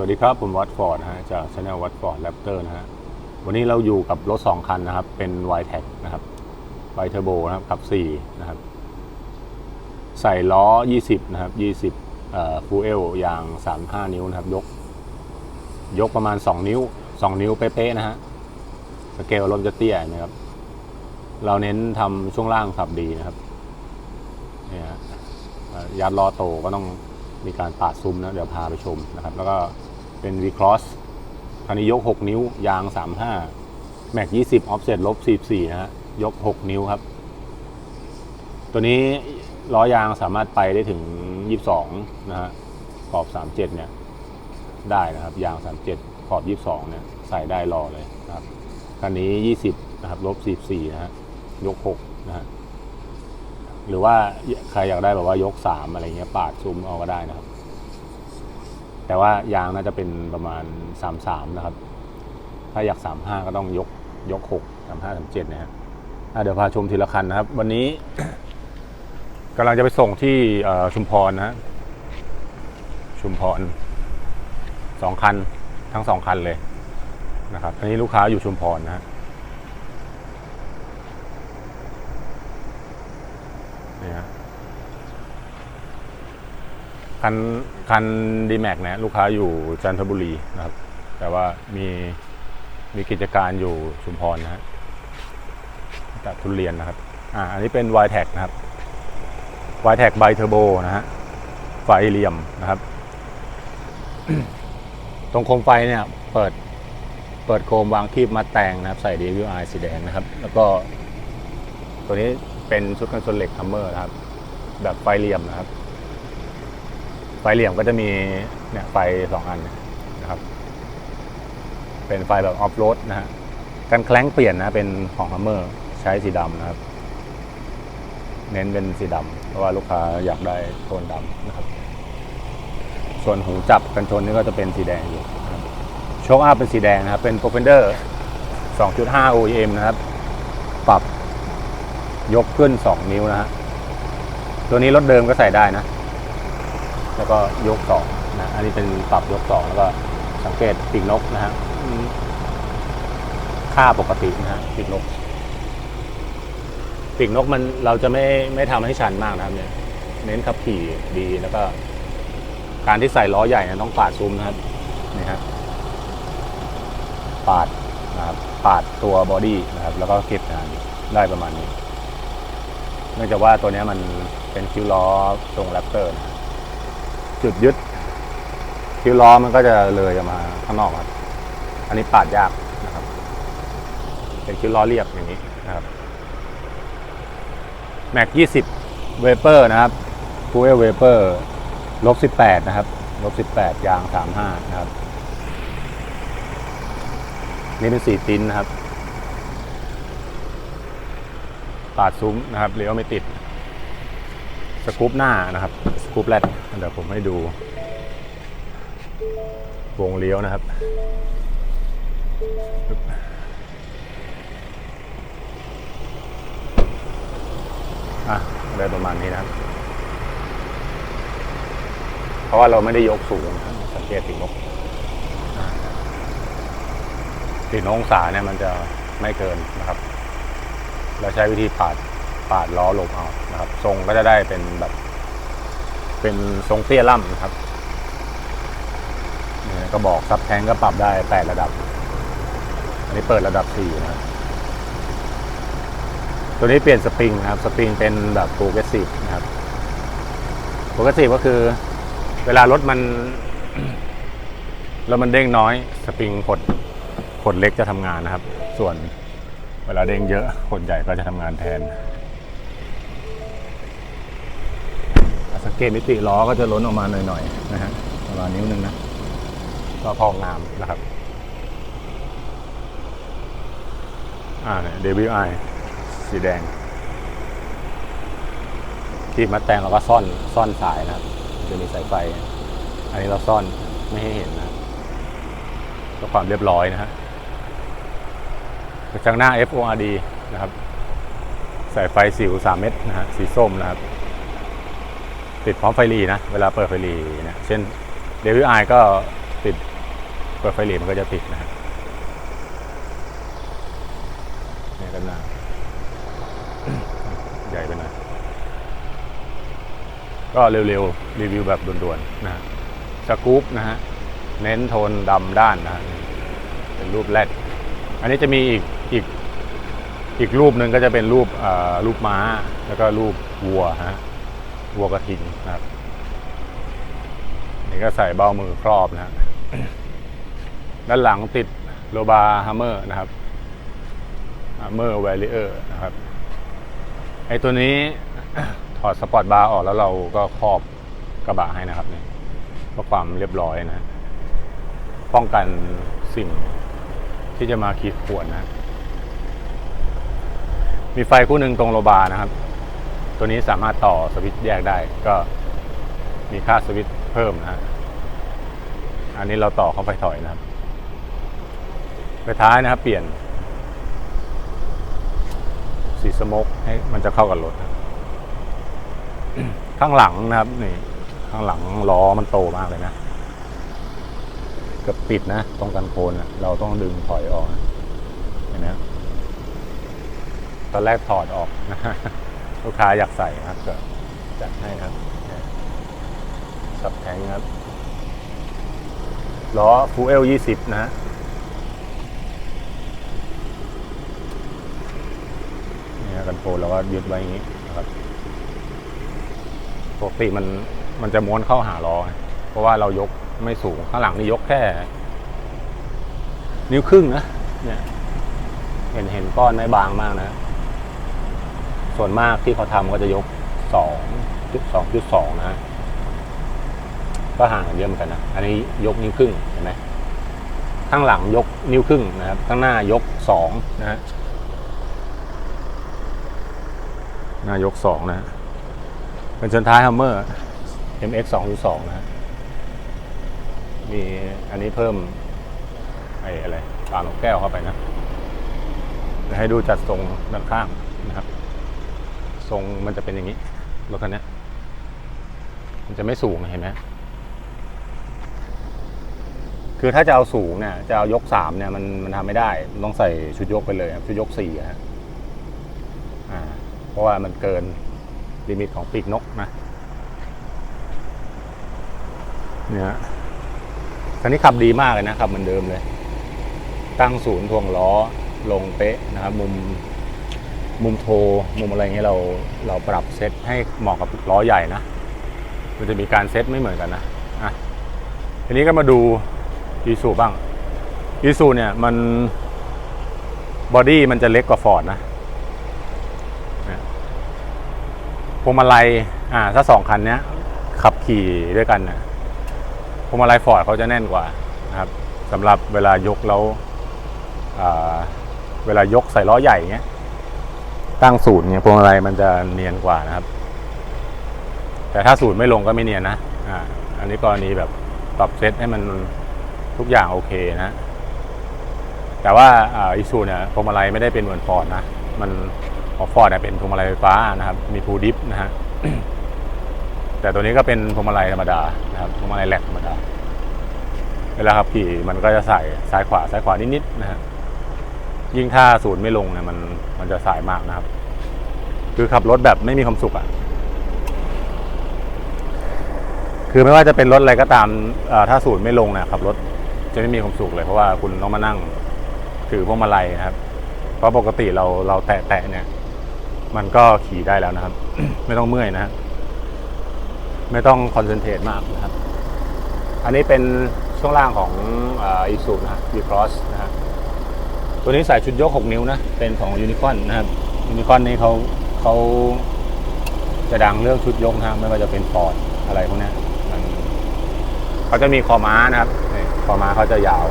วัสดีครับ ผมวัดฟอร์ดนะฮะจากช anel วัดฟอร์ดแรปเตอร์นะฮะวันนี้เราอยู่กับรถ 2 คันนะครับ เป็น y t e c นะครับไ t เทอร์โบนะครับขับ 4 นะครับ ใส่ล้อ 20 นะครับ 20เอ่อฟูเอลยาง 35 นิ้วนะครับ ยก ยกประมาณ 2 นิ้ว 2 นิ้วเป๊ะๆนะฮะสเกลรถจะเตี้ยนะครับ เราเน้นทำช่วงล่างขับดีนะครับเนี่ยฮะยัดล้อโตก็ต้องมีการปาดซุ้มนะเดี๋ยวพาไปชมนะครับ แล้วก็ เป็น V Cross คันนี้ยก 6 นิ้วยาง 35แม็ก20 Offset ลบ 44 นะฮะ ยก 6 นิ้วครับ ตัวนี้ล้อยางสามารถไปได้ถึง 22 นะฮะ ขอบ 37 เนี่ย ได้นะครับ ยาง 37 ขอบ 22 เนี่ย ใส่ได้รอเลยนะครับ คันนี้ 20 นะครับ ลบ 44 นะฮะ ยก 6 นะฮะ หรือว่าใครอยากได้แบบว่ายก 3 อะไรเงี้ย ปาดซุ้มเอาก็ได้นะครับ แต่ว่ายางน่าจะเป็นประมาณ 33 นะครับ ถ้าอยาก 35 ก็ต้องยกยก 6 35 37นะฮะเดี๋ยวพาชมทีละคันนะครับ วันนี้กำลังจะไปส่งที่ชุมพรนะฮะชุมพรสองคันทั้งสองคันเลยนะครับอันนี้ลูกค้าอยู่ชุมพรนะฮะนี่ฮะ คันคันดีแม็กเนี่ยลูกค้าอยู่จันทบุรีนะครับ แต่ว่ามีมีกิจการอยู่ชุมพรนะฮะตัดทุเรียนนะครับ อ่า อันนี้เป็น y t e c นะครับ y t e c ไบเทอร์โบนะฮะ ไฟเหลี่ยมนะครับ ตรงโคมไฟเนี่ย เปิด เปิดโคมวางคีบมาแต่งนะครับ ใส่ DWI สีแดงนะครับ แล้วก็ ตัวนี้เป็นชุดกันชนเหล็กทัมเมอร์นะครับ แบบไฟเหลี่ยมนะครับ ไฟเหลี่ยมก็จะมีเนี่ยไฟสองอันนะครับ เป็นไฟแบบออฟโรดนะฮะกันแคล้งเปลี่ยนนะเป็นของฮัมเมอร์ใช้สีดำนะครับ เน้นเป็นสีดำเพราะว่าลูกค้าอยากได้โทนดำนะครับ ส่วนหูจับกันชนนี่ก็จะเป็นสีแดงอยู่โชคอัพเป็นสีแดงนะครับ เป็น p r o f e n d e r 2.5 OEM นะครับ ปรับยกขึ้น 2 นิ้วนะฮะตัวนี้รถเดิมก็ใส่ได้นะ แล้วก็ยก2นะอันนี้เป็นปรับยก2แล้วก็สังเกตปีกนกนะฮะค่าปกตินะฮะปีกนกปีกนกมันเราจะไม่ไม่ทำให้ชันมากนะครับเนี่ยเน้นขับขี่ดีแล้วก็ การที่ใส่ล้อใหญ่นยต้องปาดซุ้มนะครับนี่ฮะปาดนะครับปาดตัวบอดี้นะครับ แล้วก็เก็บงานได้ประมาณนี้ เนื่องจากว่าตัวนี้มันเป็นคิ้วล้อทรงแรปเตอร์นะ จุดยึดคิ้วล้อมันก็จะเลยออกมาข้างนอกครับ อันนี้ปาดยากนะครับ เป็นคิ้วล้อเรียบอย่างนี้นะครับแม็ก20เวเปอร์นะครับฟูเอลเวเปอร์ลบ18นะครับลบ18ยาง35นะครับ นี่เป็นสี่ติ้นนะครับ ปาดซุ้มนะครับเลี้ยวไม่ติด สกูปหน้านะครับ สกูปแรดเดี๋ยวผมให้ดู วงเลี้ยวนะครับ อะอะไรประมาณนี้นะครับ เพราะว่าเราไม่ได้ยกสูงนะสังเกตติดนกอะติดนกองศาเนี่ยมันจะไม่เกินนะครับ เราใช้วิธีปาดปาดล้อลงเอานะครับ ทรงก็จะได้เป็นแบบ เป็นทรงเตี้ยล่ำนะครับก็บอกซับแทงก็ปรับได้แปดระดับ อันนี้เปิดระดับสี่นะตัวนี้เปลี่ยนสปริงครับ สปริงเป็นแบบโปรเกรสซีฟนะครับโปรเกรสซีฟก็คือ เวลารถมันแล้วมันเด้งน้อยสปริงขดขดเล็กจะทำงานนะครับ ส่วนเวลาเด้งเยอะขดใหญ่ก็จะทำงานแทน สังเกตมิติล้อก็จะล้นออกมาหน่อยๆนะฮะประมาณนิ้วนึงนะก็พองามนะครับ อ่าเนี่ย WI สีแดง ที่มาแต่งเราก็ซ่อนซ่อนสายนะครับ จะมีสายไฟ อันนี้เราซ่อนไม่ให้เห็นนะครับเพื่อความเรียบร้อยนะฮะกระจังหน้า FORD นะครับ สายไฟสิว3เม็ดนะฮะสีส้มนะครับ ติดพร้อมไฟรีนะ เวลาเปิดไฟรีเนี่ยเช่น DWI ก็ติดเปิดไฟเหลีมันก็จะติดนะฮะเนี่ยกันหน้าใหญ่ไปหน่อยก็เร็วๆ รีวิวแบบด่วนๆนะสกู๊ปนะฮะ เน้นโทนดำด้านนะเป็นรูปแรด อันนี้จะมีอีกอีกอีกรูปหนึ่งก็จะเป็นรูปอ่อรูปม้า แล้วก็รูปวัวฮะ วัวกระทิงนะครับ นี่ก็ใส่เบ้ามือครอบนะฮะด้านหลังติดโลบาฮัมเมอร์นะครับฮัมเมอร์แวลิเออร์นะครับไอตัวนี้ถอดสปอร์ตบาร์ออกแล้วเราก็ครอบกระบะให้นะครับเนี่ยเพื่อความเรียบร้อยนะป้องกันสิ่งที่จะมาขีดข่วนนะ มีไฟคู่หนึ่งตรงโลบานะครับ ตัวนี้สามารถต่อสวิตช์แยกได้ก็มีค่าสวิตช์เพิ่มนะฮะอันนี้เราต่อเข้าไฟถอยนะครับไฟท้ายนะครับเปลี่ยน สีสโมกให้มันจะเข้ากับรถนะข้างหลังนะครับนี่ข้างหลังล้อมันโตมากเลยนะเกือบปิดนะ ตรงกันโคนนะเราต้องดึงถอยออกนะเห็นไหมตอนแรกถอดออกนะ ลูกค้าอยากใส่ครับก็จัดให้ครับสับแทงครับล้อฟูเอลยี่สิบนะฮะนี่ฮะกันโฟนเราก็ยึดไว้อย่างนี้นะครับปกติมันมันจะม้วนเข้าหาล้อ เพราะว่าเรายกไม่สูงข้างหลังนี่ยกแค่ นิ้วครึ่งนะเนี่ยเห็นเห็นก้อนไม่บางมากนะ ส่วนมากที่เขาทำก็จะยกสองจุดสองจุดสองนะฮะก็ห่างกันเยอะเหมือนกันนะ อันนี้ยกนิ้วครึ่งเห็นไหมข้างหลังยกนิ้วครึ่งนะครับ ข้างหน้ายกสองนะฮะหน้ายกสองนะ เป็นชนท้ายฮัมเมอร์ MX 2.2นะฮะมีอันนี้เพิ่มไอ้อะไรปลาหนกแก้วเข้าไปนะ ให้ดูจัดทรงด้านข้างนะครับ ทรงมันจะเป็นอย่างนี้รถคันนี้มันจะไม่สูงเห็นไหมคือถ้าจะเอาสูงเนี่ยจะเอายกสามเนี่ยมันมันทำไม่ได้ต้องใส่ชุดยกไปเลยครับชุดยกสี่ฮะอ่า เพราะว่ามันเกินลิมิตของปีกนกนะเนี่ยคันนี้ขับดีมากเลยนะขับเหมือนเดิมเลย ตั้งศูนย์ทวงล้อลงเป๊ะนะครับมุม มุมโทมุมอะไรเงี้ยเราเราปรับเซตให้เหมาะกับล้อใหญ่นะมันจะมีการเซตไม่เหมือนกันนะอะทีนี้ก็มาดูอีซูบ้างอีซูเนี่ยมันบอดี้มันจะเล็กกว่าฟอร์ดนะพวงมาลัยอ่าถ้าสองคันเนี้ยขับขี่ด้วยกันนี่ยพวงมาลัยฟอร์ดเขาจะแน่นกว่านะครับสำหรับเวลายกแล้วอ่าเวลายกใส่ล้อใหญ่เงี้ย ตั้งศูนย์เนี่ยพวงมาลัยมันจะเนียนกว่านะครับ แต่ถ้าศูนย์ไม่ลงก็ไม่เนียนนะอ่าอันนี้กรณีแบบปรับเซตให้มันทุกอย่างโอเคนะ แต่ว่าอ่าอิซูเนี่ยพวงมาลัยไม่ได้เป็นเหมือนฟอร์ดนะ มันของฟอร์ดเนี่ยเป็นพวงมาลัยไฟฟ้านะครับ มีพูดิฟนะฮะ แต่ตัวนี้ก็เป็นพวงมาลัยธรรมดานะครับพวงมาลัยแหลกธรรมดา เวลาขับขี่มันก็จะใส่ซ้ายขวาซ้ายขวานิดๆนะฮะ ยิ่งถ้าศูนย์ไม่ลงเนี่ยมันมันจะสายมากนะครับ คือขับรถแบบไม่มีความสุขอะ่ะ คือไม่ว่าจะเป็นรถอะไรก็ตามเอ่อถ้าศูนย์ไม่ลงเนี่ยขับรถจะไม่มีความสุขเลยเพราะว่าคุณต้องมานั่งถือพวงมาลัยนะครับ เพราะปกติเราเราแตะแตะเนี่ย มันก็ขี่ได้แล้วนะครับ ไม่ต้องเมื่อยนะฮะไม่ต้องคอนเซนเทรตมากนะครับ อันนี้เป็นช่วงล่างของอีซูนะฮะวีครอสนะฮะ ตัวนี้ใส่ชุดยก 6 นิ้วนะ เป็นของยูนิคอนนะครับยูนิคอนนี่เขาเขาจะดังเรื่องชุดยกนะครับไม่ว่าจะเป็นฟอร์ดอะไรพวกนี้มันเขาจะมีคอม้านะครับคอม้าเขาจะยาว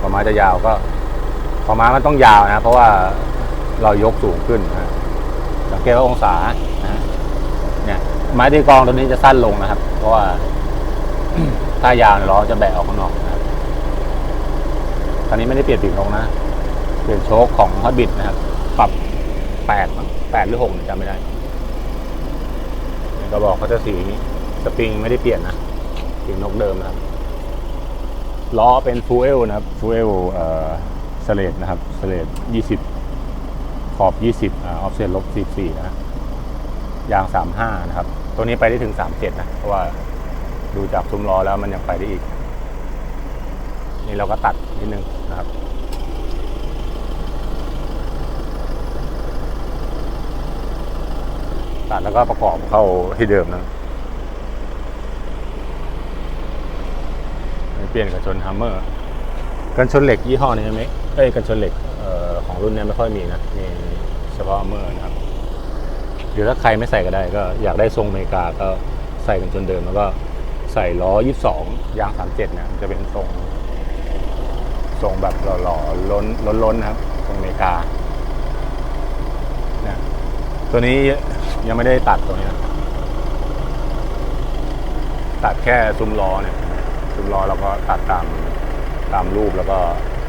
คอม้าจะยาวก็คอม้ามันต้องยาวนะเพราะว่าเรายกสูงขึ้นนะสังเกตว่าองศานะเนี่ยไม้ตีกองตัวนี้จะสั้นลงนะครับ เพราะว่าถ้ายาวล้อจะแบะออกข้างนอกนะ ครับตอนนี้ไม่ได้เปลี่ยนปีกนกนะ เปลี่ยนโชคของฮอตบิทนะครับ ปรับแปดแปดหรือหกจำไม่ได้กระบอกเขาจะสีสปริงไม่ได้เปลี่ยนนะปีกนกเดิมนะครับล้อเป็นฟูเอลนะครับฟูเอลเอ่อสเลดนะครับสเลดยี่สิบขอบยี่สิบออฟเซตลบสี่สี่นะยางสามห้านะครับ ตัวนี้ไปได้ถึงสามเจ็ดนะ เพราะว่าดูจากซุ้มล้อแล้วมันยังไปได้อีก นี่เราก็ตัดนิดนึงนะครับตัดแล้วก็ประกอบเข้าที่เดิมนะเปลี่ยนกันชนฮัมเมอร์กันชนเหล็กยี่ห้อนี้ไหมเอ้ยกันชนเหล็กออของรุ่นนี้ไม่ค่อยมีนะมีเฉพาะฮัมเมอร์นะครับหรือถ้าใครไม่ใส่ก็ได้ก็อยากได้ทรงอเมริกาก็ใส่กันชนเดิมแล้วก็ใส่ล้อ 22 ยาง 37 เนี่ยมันจะเป็นทรง ทรงแบบหล่อๆล้นล้นล้นครับทรงอเมริกาเนี่ยตัวนี้ยังไม่ได้ตัดตัวนี้ตัดแค่ซุ้มล้อเนี่ยซุ้มล้อเราก็ตัดตามตามรูปแล้วก็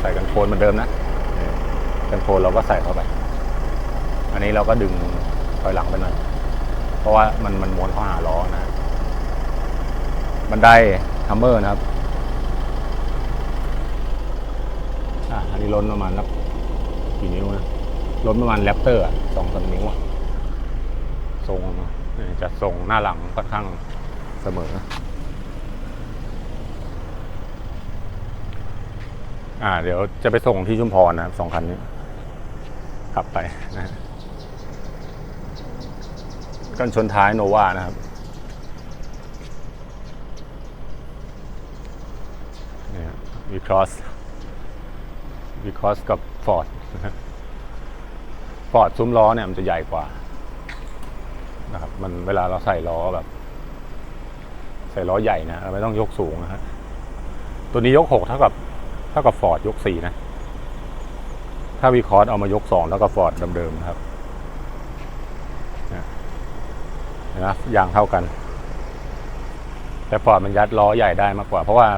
ใส่กันโคนเหมือนเดิมนะเนี่ยกันโคนเราก็ใส่เข้าไป อันนี้เราก็ดึงถอยหลังไปหน่อยเพราะว่ามันมันม้วนเข้าหาล้อนะบันไดฮัมเมอร์นะครับ อะอั นนี้ล้นประมาณนับกี่นิ้วนะล้นประมาณแรปเตอร์สองสามนิ้วอะทรงจะทรงหน้าหลังค่อนข้างเสมอ อ่า เดี๋ยวจะไปส่งที่ชุมพรนะครับสองคันนี้ ขับไปนะฮะกันชนท้ายโนวานะครับเนี่ยวีครอส วีคอสกับฟอร์ดฟอร์ดซุ้มล้อเนี่ยมันจะใหญ่กว่านะครับ มันเวลาเราใส่ล้อแบบ ใส่ล้อใหญ่นะเราไม่ต้องยกสูงนะฮะตัวนี้ยกหกเท่ากับ เท่ากับฟอร์ดยกสี่นะ ถ้าวีคอสเอามายกสองแล้วก็ฟอร์ดเดิมๆนะครับเนี่ยเห็นะยางเท่ากัน แต่ฟอร์ดมันยัดล้อใหญ่ได้มากกว่า เพราะว่า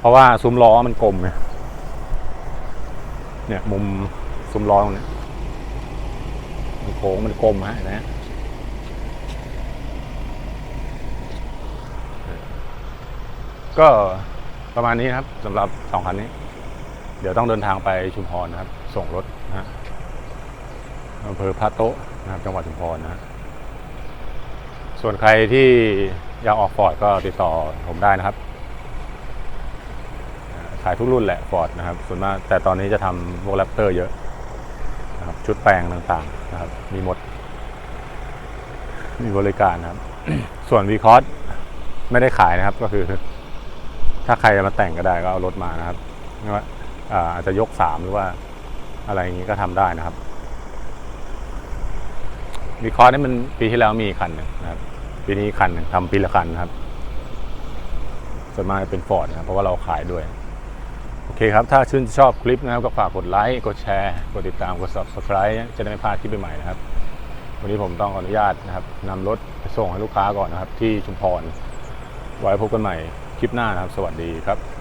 เพราะว่าซุ้มล้อมันกลมเนี่ย เนี่ยมุมซุ้มล้องเนี้ยมันโค้งมันกลมฮะนไหมฮะก็ประมาณนี้ครับสำหรับสองคันนี้ เดี๋ยวต้องเดินทางไปชุมพรนะครับ ส่งรถนะฮะอำเภอพระโต๊ะนะครับจังหวัดชุมพรนะฮะส่วนใครที่อยากออกฟอร์ดก็ติดต่อผมได้นะครับ ขายทุกรุ่นแหละฟอร์ดนะครับส่วนมากแต่ตอนนี้จะทำพวกแรปเตอร์เยอะนะครับชุดแปลงต่างๆนะครับมีหมด มีบริการนะครับ ส่วนวีคอสไม่ได้ขายนะครับก็คือ ถ้าใครจะมาแต่งก็ได้ก็เอารถมานะครับไม่ว่าอาจจะยกสามหรือว่าอะไรอย่างนี้ก็ทำได้นะครับวีคอสนี่มันปีที่แล้วมีคันหนึ่งนะครับ ปีนี้คันหนึ่งทำปีละคันนะครับส่วนมากเป็นฟอร์ดนะครับเพราะว่าเราขายด้วย โอเคครับ ถ้าชื่นชอบคลิปนะครับก็ฝากกดไลค์กดแชร์กดติดตามกด subscribe จะได้ไม่พลาดคลิปใหม่ๆนะครับ วันนี้ผมต้องขออนุญาตนะครับนำรถไปส่งให้ลูกค้าก่อนนะครับ ที่ชุมพร ไว้พบกันใหม่คลิปหน้านะครับ สวัสดีครับ